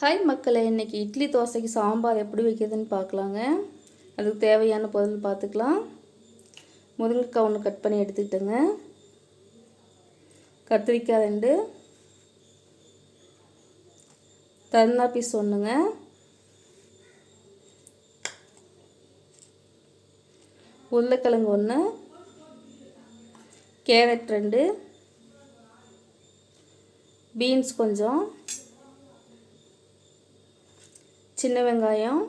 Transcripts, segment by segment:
Hi மக்களை. இன்றைக்கி இட்லி தோசைக்கு சாம்பார் எப்படி வைக்கிறதுன்னு பார்க்கலாங்க. அதுக்கு தேவையான பொருள் பார்த்துக்கலாம். முருங்கைக்காய் ஒன்று கட் பண்ணி எடுத்துக்கிட்டேங்க. கத்திரிக்காய் ரெண்டு. தருணா பீஸ் ஒன்றுங்க உருளைக்கிழங்கு ஒன்று கேரட் ரெண்டு. பீன்ஸ் கொஞ்சம். சின்ன வெங்காயம்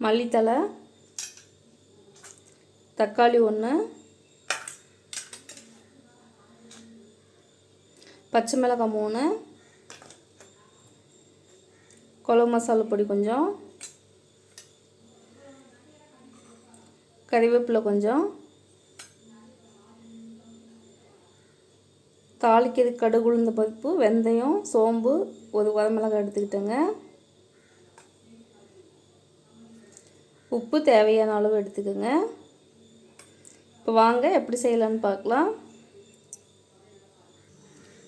மல்லித்தலை தக்காளி ஒன்று பச்சை மிளகாய் மூணு குழம்பு மசாலா பொடி கொஞ்சம் கறிவேப்பிலை கொஞ்சம் தாளிக்கிறதுக்கு கடுகு உளுந்த பருப்பு வெந்தயம் சோம்பு ஒரு வரமிளகாய் எடுத்துக்கிட்டேங்க. உப்பு தேவையான அளவு எடுத்துக்கோங்க. இப்போ வாங்க எப்படி செய்யலான்னு பார்க்கலாம்.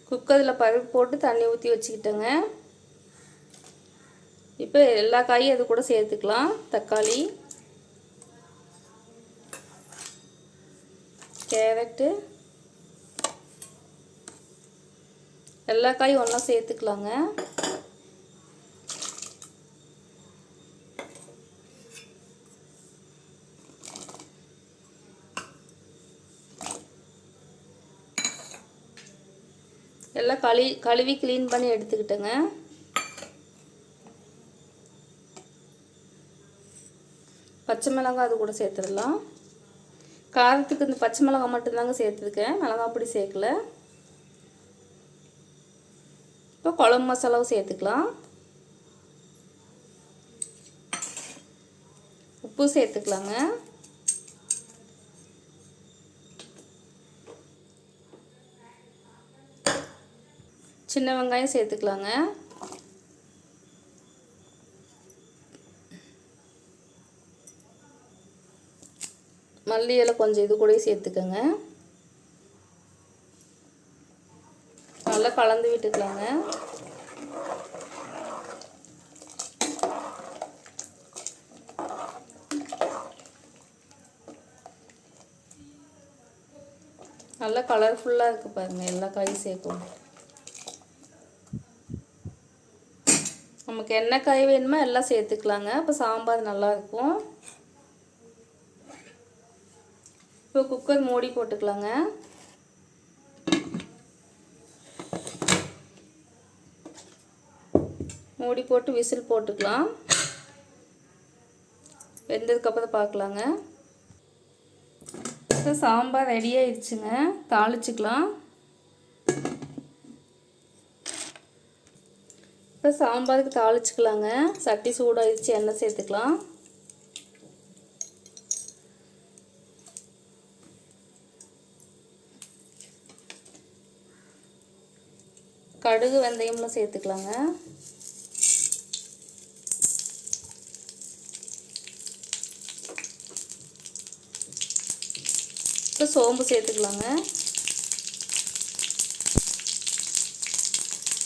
குக்கரில் பருப்பு போட்டு தண்ணி ஊற்றி வச்சுக்கிட்டேங்க. இப்போ எல்லா காயும் அது கூட சேர்த்துக்கலாம் தக்காளி. கேரட்டு. எல்லா காயும் ஒன்றா சேர்த்துக்கலாங்க. எல்லாம் கழி கழுவி க்ளீன் பண்ணி எடுத்துக்கிட்டேங்க. பச்சை மிளகாய் அது கூட சேர்த்துடலாம். காரத்துக்கு இந்த பச்சை மிளகாய் மட்டும்தாங்க சேர்த்துருக்கேன். மிளகாய் பொடி சேர்க்கல. இப்போ குழம்பு மசாலாவும் சேர்த்துக்கலாம். உப்பு சேர்த்துக்கலாங்க. சின்ன வெங்காயம் சேர்த்துக்கலாங்க. மல்லி இலை கொஞ்சம் இது கூட சேர்த்துக்கோங்க நல்லா கலந்து விட்டுக்கலாங்க. நல்லா கலர்ஃபுல்லாக இருக்குது பாருங்கள் எல்லா காயும் சேர்க்கும். நமக்கு என்ன காய் வேணுமோ எல்லாம் சேர்த்துக்கலாங்க. அப்போ சாம்பார் நல்லாயிருக்கும் இப்போ குக்கர் மூடி போட்டுக்கலாங்க. மூடி போட்டு விசில் போட்டுக்கலாம். வெந்ததுக்கப்புறம் பார்க்கலாங்க. இப்போ சாம்பார் ரெடி ஆயிடுச்சுங்க. தாளிச்சிக்கலாம். இப்போ சாம்பாருக்கு தாளிச்சுக்கலாங்க. சட்டி சூடாகிடுச்சு எண்ணெய் சேர்த்துக்கலாம். கடுகு வெந்தயம்லாம் சேர்த்துக்கலாங்க. இப்போ சோம்பு சேர்த்துக்கலாங்க.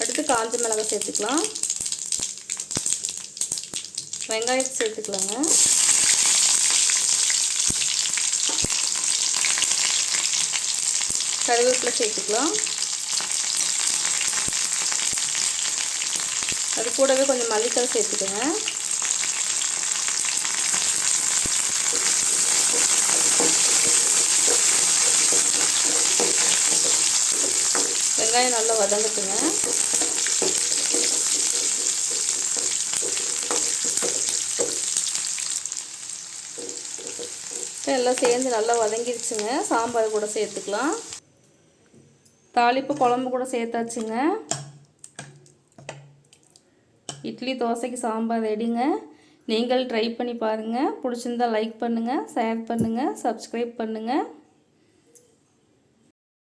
அடுத்து காஞ்ச மிளகாய் சேர்த்துக்கலாம். வெங்காயத்தை சேர்த்துக்கலாங்க. கருவேப்பிலை சேர்த்துக்கலாம். அது கூடவே கொஞ்சம் மல்லித்தலை சேர்த்துக்கோங்க. வெங்காயம் நல்லா வதங்கட்டுங்க. எல்லாம் சேர்ந்து நல்லா வதங்கிடுச்சுங்க சாம்பார் கூட சேர்த்துக்கலாம். தாளிப்பு குழம்பு கூட சேர்த்தாச்சுங்க. இட்லி தோசைக்கு சாம்பார் ரெடிங்க. நீங்கள் ட்ரை பண்ணி பாருங்கள் பிடிச்சிருந்தா லைக் பண்ணுங்கள் ஷேர் பண்ணுங்கள் சப்ஸ்கிரைப் பண்ணுங்கள்